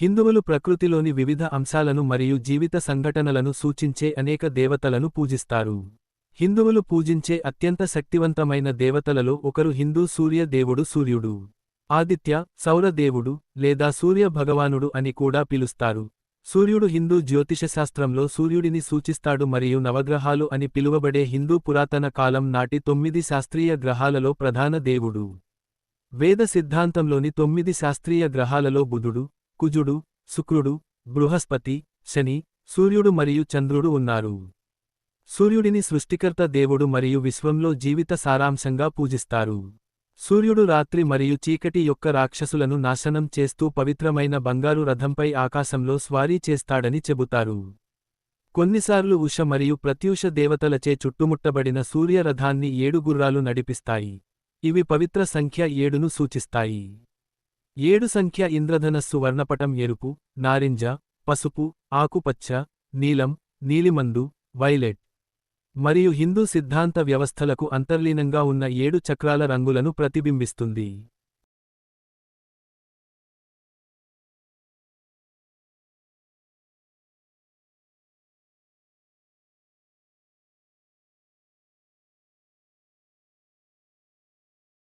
హిందువులు ప్రకృతిలోని వివిధ అంశాలను మరియు జీవిత సంఘటనలను సూచించే అనేక దేవతలను పూజిస్తారు. హిందువులు పూజించే అత్యంత శక్తివంతమైన దేవతలలో ఒకరు హిందూ సూర్య దేవుడు సూర్యుడు. ఆదిత్య సౌర దేవుడు లేదా సూర్య భగవానుడు అని కూడా పిలుస్తారు. సూర్యుడు హిందూ జ్యోతిషశాస్త్రంలో సూర్యుడిని సూచిస్తాడు మరియు నవగ్రహాలు అని పిలువబడే హిందూ పురాతన కాలం నాటి తొమ్మిది శాస్త్రీయ గ్రహాలలో ప్రధాన దేవుడు. వేద సిద్ధాంతంలోని తొమ్మిది శాస్త్రీయ గ్రహాలలో బుధుడు కుజుడు శుక్రుడు బృహస్పతి శని సూర్యుడు మరియు చంద్రుడు ఉన్నారు. సూర్యుడిని సృష్టికర్త దేవుడు మరియు విశ్వంలో జీవిత సారాంశంగా పూజిస్తారు. సూర్యుడు రాత్రి మరియు చీకటి యొక్క రాక్షసులను నాశనం చేస్తూ పవిత్రమైన బంగారు రథంపై ఆకాశంలో స్వారీ చేస్తాడని చెబుతారు. కొన్నిసార్లు ఉష మరియు ప్రత్యూష దేవతలచే చుట్టుముట్టబడిన సూర్యరథాన్ని ఏడు గుర్రాలు నడిపిస్తాయి. ఇవి పవిత్ర సంఖ్య ఏడును సూచిస్తాయి. ఏడు సంఖ్య ఇంద్రధనస్సు వర్ణపటం ఎరుపు నారింజ పసుపు ఆకుపచ్చ నీలం నీలిమందు వైలెట్. మరియు హిందూ సిద్ధాంత వ్యవస్థలకు అంతర్లీనంగా ఉన్న ఏడు చక్రాల రంగులను ప్రతిబింబిస్తుంది.